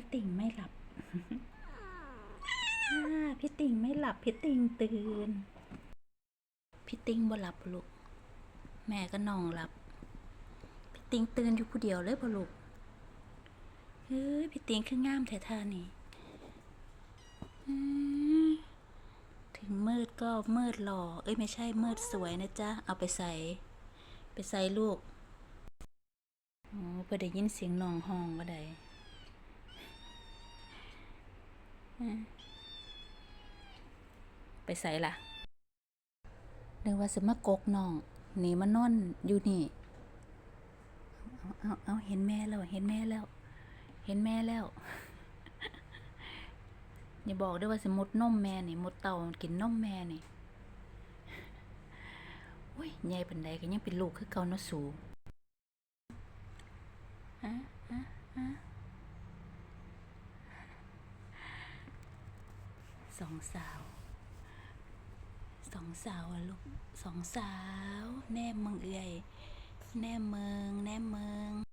พี่ติ่งไม่หลับอ่าพี่ติ่งไม่หลับพี่ติ่งตื่น พี่ติ่งบ่หลับลูก แม่ก็นองหลับ พี่ติ่งตื่นอยู่ผู้เดียวเลยบ่ลูกเฮ้ยพี่ติ่งคืองามแท้ๆนี่ถึงมืดก็มืดหล่อ เอ้ยไม่ใช่มืดสวยนะจ๊ะ เอาไปใส่ ไปใส่ลูก อ๋อเพื่อได้ยินเสียงน้องห้องว่าใดอืม ไปใส่ล่ะนึกว่าสิมากกน้องหนีมานอนอยู่นี่ เอาเอาเอาเห็นแม่แล้วเห็นแม่แล้ว เห็นแม่แล้ว อย่าบอกด้วยว่าสิมุดนมแม่นี่มดเต่ากินนมแม่นี่โอ้ยใหญ่ปันใดก็ยังเป็นลูกคือเก่าเนาะสูฮะฮะฮะ สองสาวสองสาวอะลูกสองสาว แนมเมืองเอื่อย แนมเมืองแนมเมือง